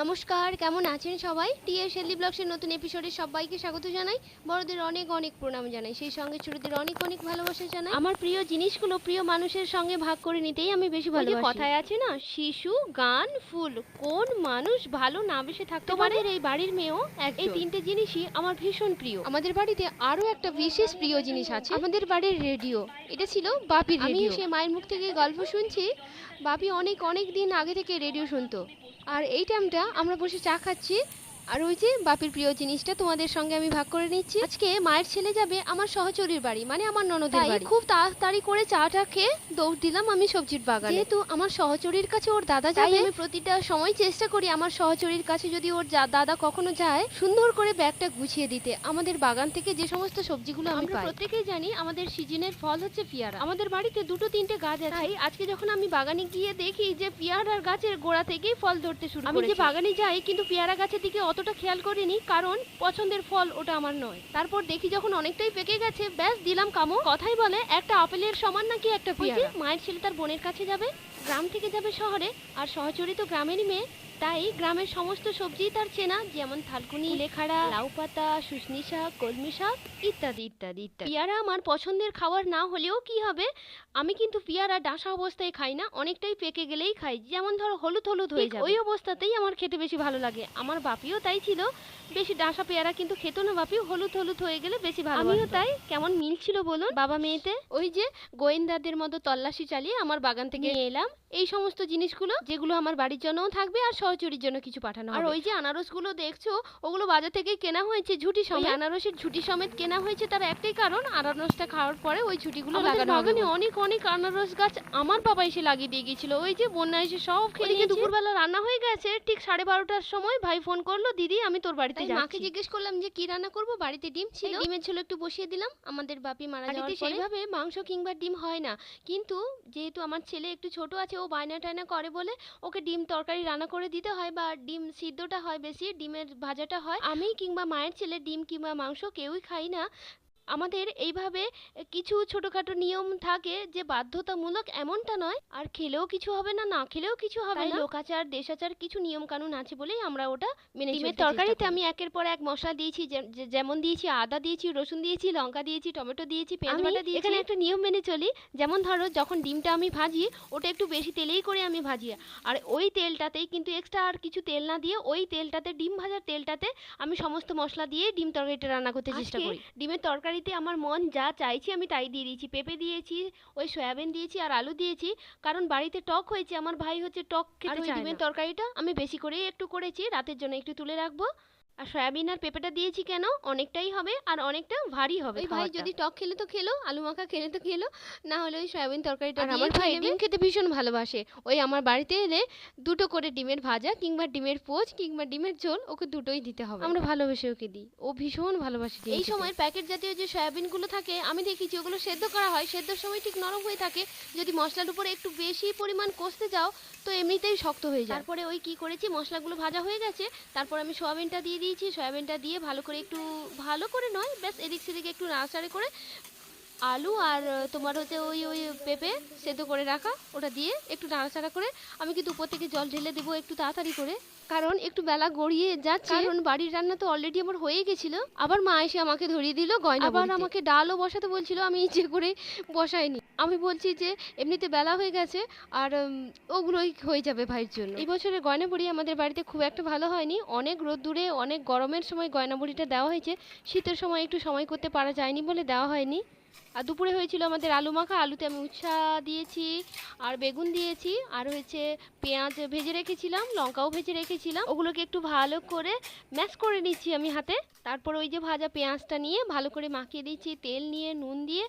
নমস্কার কেমন আছেন সবাই? টিএস হেলদি ব্লগসের নতুন এপিসোডে সবাইকে স্বাগত জানাই। বড়দের অনেক অনেক প্রণাম জানাই সেই সঙ্গে ছোটদের অনেক অনেক ভালোবাসা জানাই। আমার প্রিয় জিনিসগুলো প্রিয় মানুষের সঙ্গে ভাগ করে নিতেই আমি বেশি ভালো কথায় আছে না শিশু গান ফুল কোন মানুষ ভালো না বেশে থাকতে পারে? এই বাড়ির মেয়েও এই তিনটে জিনিসই আমার ভীষণ প্রিয়। আমাদের বাড়িতে আরও একটা বিশেষ প্রিয় জিনিস আছে। আমাদের বাড়ির রেডিও। এটা ছিল বাপির রেডিও। আমি সে মায়ের মুখ থেকে গল্প শুনছি বাপি অনেক অনেক দিন আগে থেকে রেডিও শুনতো। আর এই টাইমটা আমরা বসে চা খাচ্ছি। আর ওই যে বাপির প্রিয় জিনিসটা তোমাদের সঙ্গে আমি ভাগ করে নিচ্ছি। আজকে মায়ের ছেলে যাবে আমার সহচরীর বাড়ি মানে আমার ননদের বাড়ি। খুব তাড়াতাড়ি করে চাটা খেয়ে দৌড় দিলাম আমি সবজির বাগানে। যেহেতু আমার সহচরীর কাছে ওর দাদা যাবে আমি প্রতিটা সময় চেষ্টা করি আমার সহচরীর কাছে যদি ওর দাদা কখনো যায় সুন্দর করে ব্যাগটা গুছিয়ে দিতে। আমাদের বাগান থেকে যে সমস্ত সবজিগুলো আমি পাই। প্রত্যেকেই জানি আমাদের সিজনের ফল হচ্ছে পেয়ারা। আমাদের বাড়িতে দুটো তিনটে গাছ আছে। তাই? আজকে যখন আমি বাগানে গিয়ে দেখি যে পেয়ারার গাছের গোড়া থেকেই ফল ধরতে শুরু আমি যে বাগানে যাই কিন্তু পেয়ারা গাছের দিকে অতটা খেয়াল করিনি কারণ পছন্দের ফল ওটা আমার নয়। তারপর দেখি যখন অনেকটাই পেকে গেছে ব্যাস দিলাম কামো। কথাই বলে একটা আপেলের সমান নাকি একটা পেয়ারা? মায়ের ছেলে তার বোনের কাছে যাবে গ্রাম থেকে যাবে শহরে আর সহচরিত গ্রামেরই মেয়ে তাই গ্রামের সমস্ত সবজি তার চেনা যেমন থালকুনি লেখাড়া লাউ পাতা শুশনি শাক কলমি শাক ইত্যাদি ইত্যাদি ইত্যাদি। পেয়ারা আমার পছন্দের খাবার না হলেও কি হবে? আমি কিন্তু পেয়ারা ডাসা অবস্থায় খাই না অনেকটাই পেকে গেলেই খাই। যেমন ধরো হলুদ হলুদ হয়ে যায় ওই অবস্থাতেই আমার খেতে বেশি ভালো লাগে। আমার বাপিও তাই ছিল। বেশি ডাসা পেয়ারা কিন্তু খেত না বাপি হলুদ হলুদ হয়ে গেলে বেশি ভালো আমিও তাই কেমন মিল ছিল বলুন? বাবা মেয়েতে ওই যে গোয়েন্দাদের মতো তল্লাশি চালিয়ে আমার বাগান থেকে নিয়ে এলাম। এই সমস্ত জিনিসগুলো যেগুলো আমার বাড়ির জন্যও থাকবে আর সহচরীর জন্য কিছু পাঠানো আর ওই যে আনারসগুলো দেখছ ওগুলো বাজার থেকে কেনা হয়েছে ঝুটি সমেত। আনারসের ঝুটি সমেত কেনা হয়েছে তার একটাই কারণ আনারসটা খাওয়ার পরে ওই ঝুটিগুলো লাগানো বাগানে অনেক অনেক আনারস গাছ আমার বাবা এসে লাগিয়ে দিয়ে গিয়েছিল। ওই যে বন্যা এসে সব খেয়ে দুপুরবেলা রান্না হয়ে গেছে ঠিক সাড়ে বারোটার সময় ভাই ফোন করল দিদি আমি তোর বাড়িতে যাচ্ছি। মাকে জিজ্ঞেস করলাম যে কি রান্না করব? বাড়িতে ডিম ছিল? ডিমের ছিল একটু বসিয়ে দিলাম। আমাদের বাপি মারা যাওয়ার পরে সেইভাবে মাংস কিংবা ডিম হয় না। কিন্তু যেহেতু আমার ছেলে একটু ছোট আছে ও বায়না টায়না করে বলে ওকে ডিম তরকারি রান্না করে দিতে হয় বা ডিম সিদ্ধটা হয় বেশি, ডিমের ভাজাটা হয়। আমি কিংবা মায়ের ছেলে ডিম কিংবা মাংস কেউই খাই না। আমাদের এইভাবে কিছু ছোটখাটো নিয়ম থাকে যে বাধ্যতামূলক এমনটা নয় আর খেলেও কিছু হবে না না খেলেও কিছু হবে না। লোকাচার দেশাচার কিছু নিয়ম কানুন আছে বলেই আমরা ওটা মেনে ডিমের তরকারিতে আমি একের পর এক মশলা দিয়েছি যেমন দিয়েছি আদা দিয়েছি রসুন দিয়েছি লঙ্কা দিয়েছি টমেটো দিয়েছি পেঁয়াজ বাটা দিয়েছি। এখানে একটা নিয়ম মেনে চলি। যেমন ধরো যখন ডিমটা আমি ভাজি ওটা একটু বেশি তেলেই করে আমি ভাজি। আর ওই তেলটাতেই কিন্তু এক্সট্রা আর কিছু তেল না দিয়ে ওই তেলটাতে ডিম ভাজার তেলটাতে আমি সমস্ত মশলা দিয়ে ডিম তরকারিটা রান্না করতে চেষ্টা করি। ডিমের তরকারিতে আমার মন যা চাইছে আমি তাই দিয়ে দিয়েছি। পেঁপে দিয়েছি ওই সয়াবিন দিয়েছি আর আলু দিয়েছি। কারণ বাড়িতে টক হয়েছে আমার ভাই হচ্ছে টক খেতে ডিমের তরকারিটা আমি বেশি করেই একটু করেছি রাতের জন্য একটু তুলে রাখব। আর সয়াবিন আর পেঁপেটা দিয়েছি কেন? অনেকটাই হবে আর অনেকটা ভারী হবে ভাই যদি টক খেলে তো খেলো আলু মাখা খেলে তো খেলো না হলে ওই সয়াবিন তরকারিটা আর আমার ভাই ডিম খেতে ভীষণ ভালোবাসে। ওই আমার বাড়িতে এলে দুটো করে ডিমের ভাজা কিংবা ডিমের পোচ কিংবা ডিমের ঝোল ওকে দুটোই দিতে হবে। আমরা ভালোবেসে ওকে দিই। ও ভীষণ ভালোবাসে এই সময় প্যাকেট জাতীয় যে সয়াবিনগুলো থাকে আমি দেখেছি ওগুলো সেদ্ধ করা হয় সেদ্ধর সময় ঠিক নরম হয়ে থাকে। যদি মশলার উপরে একটু বেশি পরিমাণ কষতে যাও তো এমনিতেই শক্ত হয়ে যায়। তারপরে ওই কি করেছি? মশলাগুলো ভাজা হয়ে গেছে তারপর আমি সয়াবিনটা দিয়ে দিয়েছি সয়াবিনটা দিয়ে ভালো করে একটু ভালো করে নয় ব্যাস এদিক সেদিক একটু নাড়াচাড়া করে আলু আর তোমার হচ্ছে ওই ওই পেঁপে সেদ্ধ করে রাখা ওটা দিয়ে একটু নাড়াচাড়া করে আমি কিন্তু উপর থেকে জল ঢেলে দেবো একটু তাড়াতাড়ি করে। কারণ একটু বেলা গড়িয়ে যাচ্ছে। কারণ বাড়ির রান্না তো অলরেডি আমার হয়ে গেছিল। আবার মা এসে আমাকে ধরিয়ে দিল গয়না আবার আমাকে ডালও বসাতে বলছিল আমি ইচ্ছে করে বসাইনি। আমি বলছি যে, এমনিতে বেলা হয়ে গেছে আর ওগুলোই হয়ে যাবে ভাইয়ের জন্য। এই বছরের গয়না বড়ি আমাদের বাড়িতে খুব একটা ভালো হয়নি। অনেক রোদ্দুরে অনেক গরমের সময় গয়না বড়িটা দেওয়া হয়েছে। শীতের সময় একটু সময় করতে পারা যায়নি বলে দেওয়া হয়নি। আর দুপুরে হয়েছিল আমাদের আলু মাখা। আলুতে আমি উচ্ছা দিয়েছি, আর বেগুন দিয়েছি, আর হয়েছে পেঁয়াজ ভেজে রেখেছিলাম, লঙ্কাও ভেজে রেখেছিলাম। ওগুলোকে একটু ভালো করে ম্যাশ করে নিচ্ছি আমি হাতে। তারপর ওই যে ভাজা পেঁয়াজটা নিয়ে ভালো করে মাখিয়ে দিচ্ছি, তেল নিয়ে, নুন দিয়ে।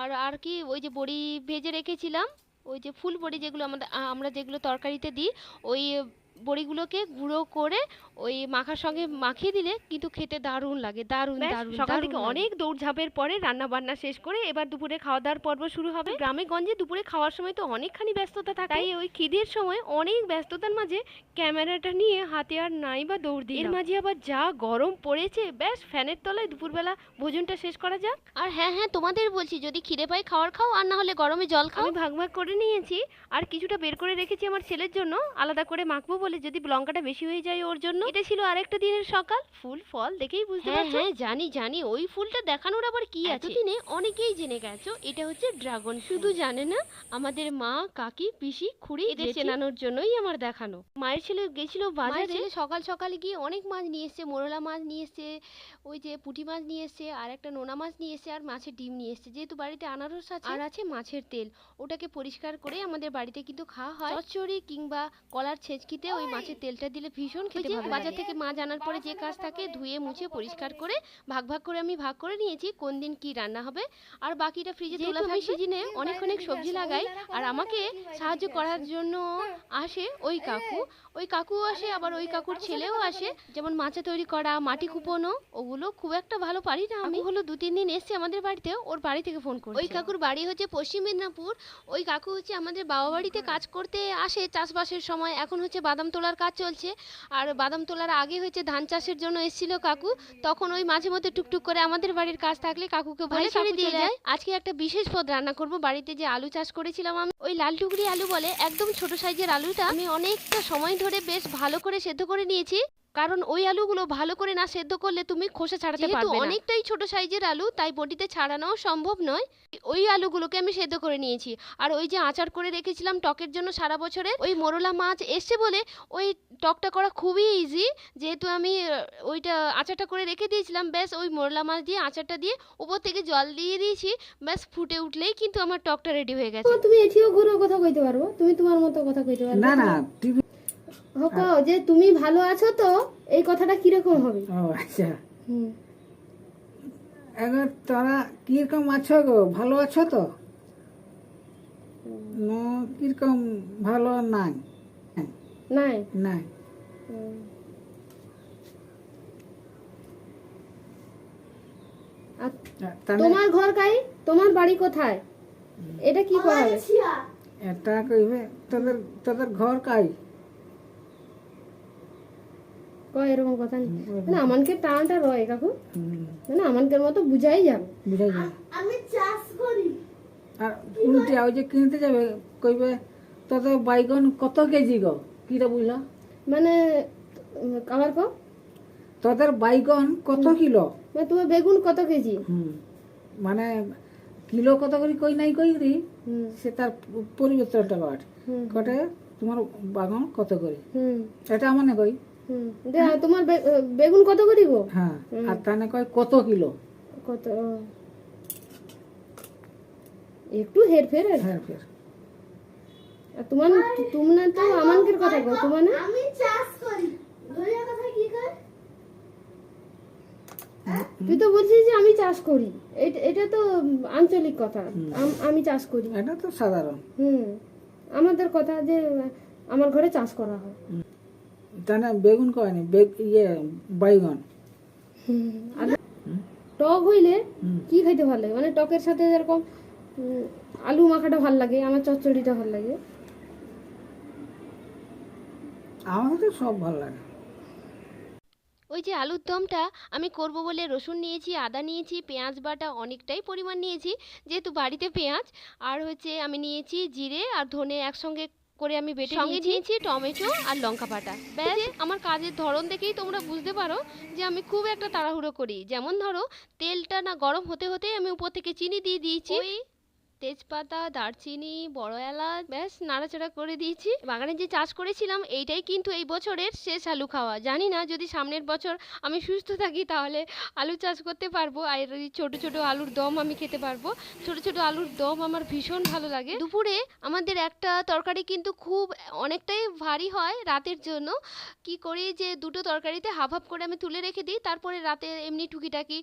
আর আর কি, ওই যে বড়ি ভেজে রেখেছিলাম। ওই যে ফুল বড়ি যেগুলো আমাদের আমরা যেগুলো তরকারিতে দিই ওই বড়িগুলোকে গুঁড়ো করে ওই মাখার সঙ্গে মাখিয়ে দিলে কিন্তু খেতে দারুণ লাগে দারুণ দারুণ সকাল থেকে। অনেক দৌড়ঝাঁপের পরে রান্না বান্না শেষ করে এবার দুপুরে খাওয়া দাওয়ার পর্ব শুরু হবে। গ্রামে গঞ্জে দুপুরে খাওয়ার সময় তো অনেকখানি ব্যস্ততা থাকে। তাই ওই খিদের সময় অনেক ব্যস্ততার মাঝে ক্যামেরাটা নিয়ে হাতে আর নাই বা দৌড় দিই এর মাঝে আবার যা গরম পড়েছে ব্যাস ফ্যানের তলায় দুপুরবেলা ভোজনটা শেষ করা যাক। আর হ্যাঁ হ্যাঁ তোমাদের বলছি যদি খিদে পাই খাওয়ার খাও আর না হলে গরমে জল খাও। আমি ভাগ ভাগ করে নিয়েছি। আর কিছুটা বের করে রেখেছি আমার ছেলের জন্য আলাদা করে মাখবো বলে যদি লঙ্কাটা বেশি হয়ে যায় ওর জন্য? এটা ছিল আরেকটা দিনের সকাল। ফুল ফল দেখেই বুঝতে হ্যাঁ পারছ? হ্যাঁ জানি জানি। ওই ফুলটা দেখানোর আবার কি আছে? এতদিনে অনেকেই জেনে গেছো এটা হচ্ছে ড্রাগন শুধু জানে না আমাদের মা কাকি পিসি খুড়ি এদের চেনানোর জন্যই আমার দেখানো। মায়ের ছেলে গেছিল বাজারে। সকাল সকালে গিয়ে অনেক মাছ নিয়ে এসছে মোরলা মাছ নিয়ে এসছে ওই যে পুঁটি মাছ নিয়ে এসছে আর একটা নোনা মাছ নিয়ে এসছে আর মাছের ডিম নিয়ে এসছে। যেহেতু বাড়িতে আনারস আছে আর আছে মাছের তেল। ওটাকে পরিষ্কার করে আমাদের বাড়িতে কিন্তু খাওয়া হয়। চচ্চড়ি কিংবা কলার ছেঁচকিতে ওই মাছের তেলটা দিলে ভীষণ খেতে ভালো লাগে। বাজার থেকে মাছ আনার পরে যে কাজ থাকে ধুয়ে মুছে পরিষ্কার করে ভাগ ভাগ করে আমি ভাগ করে নিয়েছি কোন দিন কি রান্না হবে। আর বাকিটা ফ্রিজে তোলা থাকবে। সিজনে অনেক অনেক সবজি লাগাই আর আমাকে সাহায্য করার জন্য আসে ওই কাকু। ওই কাকু আসে আবার ওই কাকুর ছেলেও আসে। যেমন মাচা তৈরি করা মাটি কুপোনো ওগুলো খুব একটা ভালো পারি না আমি। হলো দু তিন দিন এসছে আমাদের বাড়িতে ওর বাড়ি থেকে ফোন করে ওই কাকুর বাড়ি হচ্ছে পশ্চিম মেদিনীপুর ওই কাকু হচ্ছে আমাদের বাবা বাড়িতে কাজ করতে আসে চাষবাসের সময় এখন হচ্ছে বাদাম তোলার কাজ চলছে। আর বাদাম তোলার আগে হয়েছে ধান চাষের জন্য এসেছিল কাকু। তখন ওই মাঝে মধ্যে টুকটুক করে আমাদের বাড়ির কাজ থাকলে কাকুকে বলে ছেড়ে দিয়ে যায়। আজকে একটা বিশেষ পদ রান্না করব। বাড়িতে যে আলু চাষ করেছিলাম আমি ওই লাল টুকরি আলু বলে। একদম ছোট সাইজের আলুটা আমি অনেকটা সময় ধরে বেশ ভালো করে সেদ্ধ করে নিয়েছি। কারণ ওই আলুগুলো ভালো করে না সেদ্ধ করলে তুমি খোসা ছাড়াতে পারবে না। অনেকটাই ছোট সাইজের আলু তাই বটিতে ছাড়ানোও সম্ভব নয়। ওই আলুগুলোকে আমি সেদ্ধ করে নিয়েছি। আর ওই যে আচার করে রেখেছিলাম টকের জন্য সারা বছরে ওই মোরলা মাছ এসছে বলে ওই টকটা করা খুবই ইজি যেহেতু আমি ওইটা আচারটা করে রেখে দিয়েছিলাম ব্যাস ওই মোরলা মাছ দিয়ে আচারটা দিয়ে উপর থেকে জল দিয়ে দিয়েছি। ব্যাস ফুটে উঠলেই কিন্তু আমার টকটা রেডি হয়ে গেছে। তুমি এঠিও ঘুরেও কথা কইতে পারব তুমি তোমার মতো কথা কইতে পারবে না না হক যে তুমি ভালো আছো তো এই কথাটা কীরকম হবে? ও আচ্ছা। হুম। এবার তোরা কীরকম আছো গো? ভালো আছো তো? না কীরকম ভালো নাই? নাই? নাই। হুম। তোমার ঘর কাই? তোমার বাড়ি কোথায়? এটা কি করা এটা কইবে তোদের তোদের ঘর কাই? কয় এরকম কথা নেই। না আমানকে টানটা রয় কাকু। হুম, না আমানকের মতো বুঝাই যাবে। বুঝাই যায় আর উল্টে ওই যে কিনতে যাবে কইবে তোদের বাইগন কত কেজি গো? কিরা বুঝলা? মানে আবার কো তোদের বাইগন কত কিলো? মানে তোমার বেগুন কত কেজি? হুম। মানে কিলো কত করে কই নাই কই রি? সে তার পরিবর্তনটা হুম। ঘটে তোমার বাগান কত করে? এটা মানে কই তোমার বেগুন কত করে গো? হ্যাঁ আর তানে কয় কত কিলো? কত একটু হেরফের আর হ্যাঁ ফের। আর তোমার তোমরা তো আমানকের কথা কও তোমার না? আমি চাষ করি। ধরিয়া কথা কি কর তুই তো বলছিস যে আমি চাষ করি। এটা- এটা তো আঞ্চলিক কথা। আমি চাষ করি। এটা তো সাধারণ। হুম। আমাদের কথা যে আমার ঘরে চাষ করা হয়। তানে বেগুন কয় নি? বেগ ইয়ে বাইগন। টক হইলে কি খাইতে ভালো লাগে? মানে টকের সাথে যেরকম আলু মাখাটা ভালো লাগে আমার চচ্চড়িটা ভালো লাগে। আমার তো সব ভালো লাগে। ওই যে আলুর দমটা আমি করব বলে রসুন নিয়েছি আদা নিয়েছি পেঁয়াজ বাটা অনেকটাই পরিমাণ নিয়েছি যেহেতু বাড়িতে পেঁয়াজ আর হচ্ছে আমি নিয়েছি জিরে আর ধনে একসঙ্গে করে আমি বেটে সঙ্গে নিয়েছি টমেটো আর লঙ্কা পাটা ব্যাস আমার কাজের ধরন দেখেই তোমরা বুঝতে পারো যে আমি খুব একটা তাড়াহুড়ো করি। যেমন ধরো তেলটা না গরম হতে হতে আমি উপর থেকে চিনি দিয়ে দিয়েছি। তেজপাতা, দারচিনি, বড় এলাচ, ব্যাস নাড়াচাড়া করে দিয়েছি। বাগানে যে চাষ করেছিলাম, এইটাই কিন্তু এই বছরের শেষ আলু খাওয়া। জানি না, যদি সামনের বছর আমি সুস্থ থাকি, তাহলে আলু চাষ করতে পারব। আর এই ছোট ছোট আলুর দম আমি খেতে পারব। ছোট ছোট আলুর দম আমার ভীষণ ভালো লাগে। দুপুরে আমাদের একটা তরকারি কিন্তু খুব অনেকটাই ভারী হয় রাতের জন্য। কি করি যে, দুটো তরকারিতে হাফ হাফ করে আমি তুলে রেখে দিই। তারপরে রাতে এমনি টুকিটাকি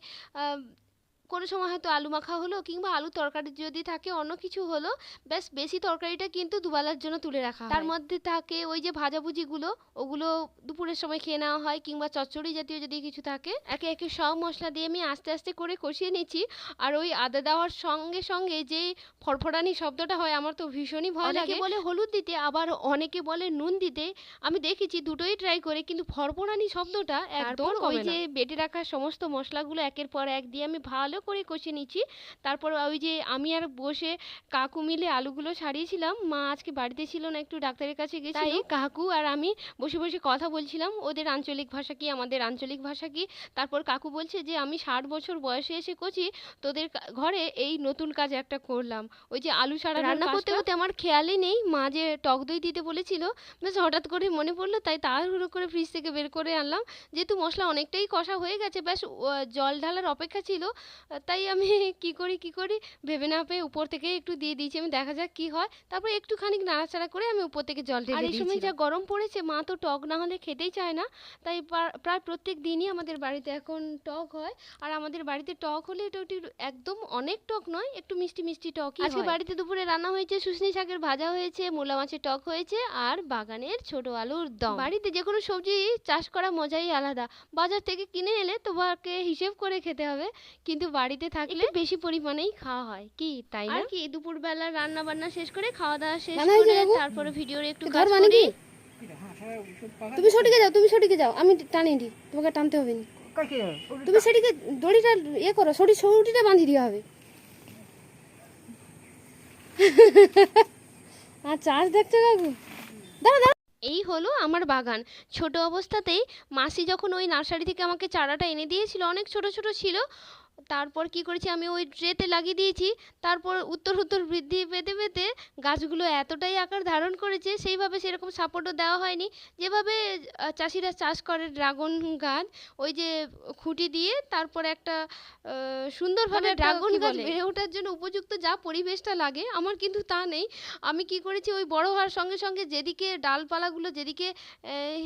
কোনো সময় হয়তো আলু মাখা হলো কিংবা আলু তরকারি যদি থাকে অন্য কিছু হলো ব্যাস বেশি তরকারিটা কিন্তু দুবেলার জন্য তুলে রাখা তার মধ্যে থাকে ওই যে ভাজাভুজিগুলো ওগুলো দুপুরের সময় খেয়ে নেওয়া হয় কিংবা চচ্চড়ি জাতীয় যদি কিছু থাকে একে একে সব মশলা দিয়ে আমি আস্তে আস্তে করে কষিয়ে নিচ্ছি আর ওই আদা দেওয়ার সঙ্গে সঙ্গে যে ফড়ফড়ানি শব্দটা হয় আমার তো ভীষণই ভয় লাগে। বলে হলুদ দিতে আবার অনেকে বলে নুন দিতে। আমি দেখেছি দুটোই ট্রাই করে কিন্তু ফড়ফড়ানি শব্দটা একদম ওই যে বেটে রাখা সমস্ত মশলাগুলো একের পর এক দিয়ে আমি ভালো করে কষে নিচ্ছি। তারপর ওই যে আমি আর বসে কাকু মিলে আলুগুলো সারিয়েছিলাম মা আজকে বাড়িতে ছিল না একটু ডাক্তারের কাছে গেছে তাই? কাকু আর আমি বসে বসে কথা বলছিলাম। ওদের আঞ্চলিক ভাষা কি আমাদের আঞ্চলিক ভাষা কি? তারপর কাকু বলছে যে আমি ষাট বছর বয়সে এসে কচি তোদের ঘরে এই নতুন কাজ একটা করলাম। ওই যে আলু সারা রান্না করতে করতে আমার খেয়ালই নেই। মা যে টক দই দিতে বলেছিল বেশ হঠাৎ করে মনে পড়ল তাই তাড়াহুড়ো করে ফ্রিজ থেকে বের করে আনলাম। যেহেতু মশলা অনেকটাই কষা হয়ে গেছে ব্যাস জল ঢালার অপেক্ষা ছিল। তাই আমি কি করি কি করি? ভেবে না পেয়ে উপর থেকে একটু দিয়ে দিয়েছি। আমি দেখা যাক কি হয়। তারপর একটুখানি নাড়াচাড়া করে আমি উপর থেকে জল ঢেলে আর এই সময় যা গরম পড়েছে মা তো টক না হলে খেতেই চায় না। তাই প্রায় প্রত্যেক দিনই আমাদের বাড়িতে এখন টক হয়। আর আমাদের বাড়িতে টক হলে এটা একটু একদম অনেক টক নয় একটু মিষ্টি মিষ্টি টকই আজকে বাড়িতে দুপুরে রান্না হয়েছে শুশনি শাকের ভাজা হয়েছে মূলা মাছের টক হয়েছে আর বাগানের ছোট আলুর দম। বাড়িতে যে কোনো সবজি চাষ করা মজাই আলাদা। বাজার থেকে কিনে এলে তোমাকে হিসেব করে খেতে হবে। কিন্তু বাড়িতে থাকলে বেশি পরিমাণেই খাওয়া হয়। কি তাই না? আর কি দুপুরবেলা রান্না বান্না শেষ করে খাওয়া দাওয়া শেষ করে তারপরে ভিডিওর একটু কাজ মানে করি। কি? তুমি সঠিকে যাও তুমি সঠিকে যাও আমি টানি দি তোমাকে টানতে হবে না। তুমি সেটিকে দড়িটা ইয়ে করো সরি সরুটিটা বাঁধিয়ে দেওয়া হবে আর চার্জ দেখছ কাকু? দাঁড়া দাঁড়া। এই হলো আমার বাগান। ছোট অবস্থাতেই মাসি যখন ওই নার্সারি থেকে আমাকে চারাটা এনে দিয়েছিল অনেক ছোট ছোট ছিল তারপর কি করেছি আমি ওই ট্রেতে লাগিয়ে দিয়েছি। তারপর উত্তর উত্তর বৃদ্ধি পেতে পেতে গাছগুলো এতটাই আকার ধারণ করেছে সেইভাবে সেরকম সাপোর্টও দেওয়া হয়নি। যেভাবে চাষিরা চাষ করে ড্রাগন গাছ ওই যে খুঁটি দিয়ে তারপর একটা সুন্দরভাবে ড্রাগন গাছ বেড়ে ওঠার জন্য উপযুক্ত যা পরিবেশটা লাগে আমার কিন্তু তা নেই। আমি কি করেছি ওই বড় হওয়ার সঙ্গে সঙ্গে যেদিকে ডালপালাগুলো যেদিকে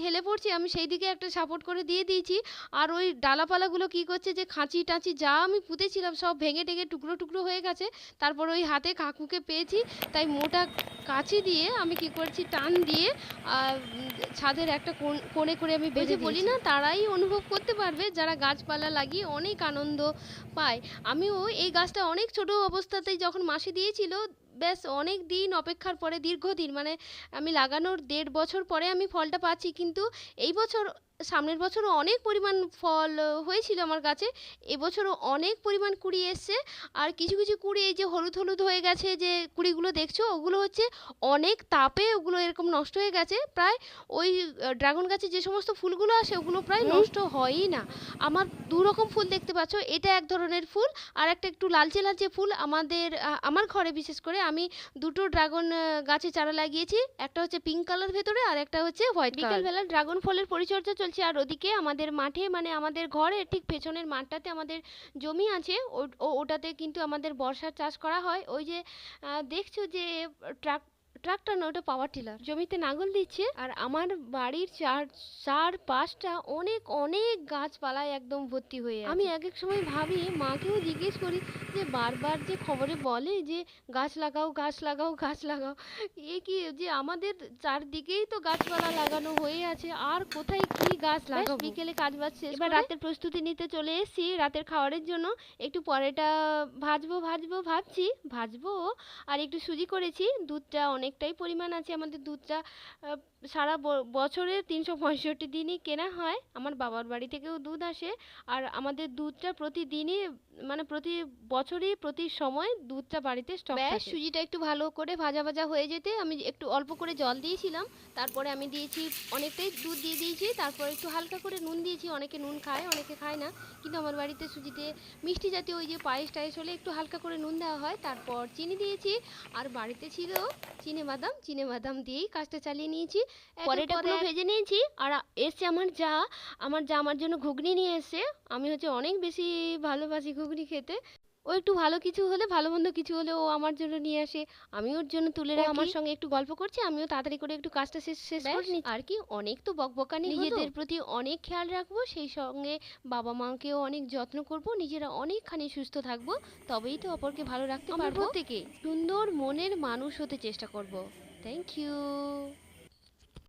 হেলে পড়ছে আমি সেই দিকে একটা সাপোর্ট করে দিয়ে দিয়েছি। আর ওই ডালাপালাগুলো কি করছে যে খাঁচি টাঁচি যা আমি পুঁতেছিলাম সব ভেঙে টেঙে টুকরো টুকরো হয়ে গেছে। তারপর ওই হাতে কাকুকে পেয়েছি তাই মোটা কাঁচি দিয়ে আমি কি করছি টান দিয়ে ছাদের একটা কোণে করে আমি বেঁধে বলি না তারাই অনুভব করতে পারবে যারা গাছপালা লাগিয়ে অনেক আনন্দ পায়। আমিও এই গাছটা অনেক ছোট অবস্থাতেই যখন মাসি দিয়েছিল ব্যাস অনেক দিন অপেক্ষার পরে দীর্ঘদিন মানে আমি লাগানোর দেড় বছর পরে আমি ফলটা পাচ্ছি। কিন্তু এই বছর সামনের বছরও অনেক পরিমাণ ফল হয়েছিল আমার গাছে এবছরও অনেক পরিমাণ কুড়ি এসছে। আর কিছু কিছু কুড়ি এই যে হলুদ হলুদ হয়ে গেছে যে কুড়িগুলো দেখছ ওগুলো হচ্ছে অনেক তাপে ওগুলো এরকম নষ্ট হয়ে গেছে। প্রায় ওই ড্রাগন গাছে যে সমস্ত ফুলগুলো আসে ওগুলো প্রায় নষ্ট হয়ই না। আমার দু রকম ফুল দেখতে পাচ্ছ এটা এক ধরনের ফুল। আর একটা একটু লালচে লালচে ফুল আমাদের আমার ঘরে বিশেষ করে আমি দুটো ড্রাগন গাছে চারা লাগিয়েছি। একটা হচ্ছে পিঙ্ক কালার ভেতরে আর একটা হচ্ছে হোয়াইট বিকেলবেলা ড্রাগন ফলের পরিচর্যা চলছে। আর ওদিকে আমাদের মাঠে মানে আমাদের ঘরে ঠিক পেছনের মাঠটাতে আমাদের জমি আছে, ও- ওটাতে কিন্তু আমাদের বর্ষার চাষ করা হয়। ওই যে দেখছ যে, ট্রাক ট্রাক্টর না ওটা পাওয়ার টিলার জমিতে নাঙল দিচ্ছে আর আমার বাড়ির চার চার পাঁচটা অনেক অনেক গাছপালায় একদম ভর্তি হয়ে আছে। আমি এক এক সময় ভাবি মাকেও জিজ্ঞেস করি যে বারবার যে খবরে বলে যে গাছ লাগাও গাছ লাগাও গাছ লাগাও এ কি যে আমাদের চারদিকেই তো গাছপালা লাগানো হয়ে আছে আর কোথায় কি গাছ লাগাবো? বিকেলে কাজ বাজ শেষ এবার রাতের প্রস্তুতি নিতে চলে এসেছি রাতের খাবারের জন্য। একটু পরেটা ভাজবো ভাজবো ভাবছি ভাজবো আর একটু সুজি করেছি দুধটা অনেকটাই পরিমাণ আছে আমাদের দুধটা সারা ব- বছরের তিনশো পঁয়ষট্টি দিনই কেনা হয়। আমার বাবার বাড়ি থেকেও দুধ আসে। আর আমাদের দুধটা প্রতিদিনই মানে প্রতি বছরই প্রতি সময় দুধটা বাড়িতে স্টক ব্যাস সুজিটা একটু ভালো করে ভাজা ভাজা হয়ে যেতে আমি একটু অল্প করে জল দিয়েছিলাম। তারপরে আমি দিয়েছি অনেকটাই দুধ দিয়ে দিয়েছি। তারপর একটু হালকা করে নুন দিয়েছি। অনেকে নুন খায় অনেকে খায় না। কিন্তু আমার বাড়িতে সুজিতে মিষ্টি জাতীয় ওই যে পায়েস টায়েস হলে একটু হালকা করে নুন দেওয়া হয়। তারপর চিনি দিয়েছি। আর বাড়িতে ছিল চিনে বাদাম। চিনে বাদাম দিয়েই কাজটা চালিয়ে নিয়েছি। পরেটা পুরো ভেজে নিয়েছি আর এসছে আমার যা আমার যা আমার জন্য ঘুগনি নিয়ে এসছে। আমি হচ্ছে অনেক বেশি ভালোবাসি ঘুগনি খেতে। ও একটু ভালো কিছু হলে ভালো মন্দ কিছু হলে ও আমার জন্য নিয়ে আসে। আমি ওর জন্য তুলে রাখি আমার সঙ্গে একটু গল্প করছি আমিও তাড়াতাড়ি করে একটু কাজটা শেষ শেষ করে নিই আর কি অনেক তো বকবকানি নিজেদের প্রতি অনেক খেয়াল রাখব সেই সঙ্গে বাবা মাকেও অনেক যত্ন করব নিজেরা অনেকখানি সুস্থ থাকব তবেই তো অপরকে ভালো রাখতে পারব। প্রত্যেকে সুন্দর মনের মানুষ হতে চেষ্টা করব। Thank you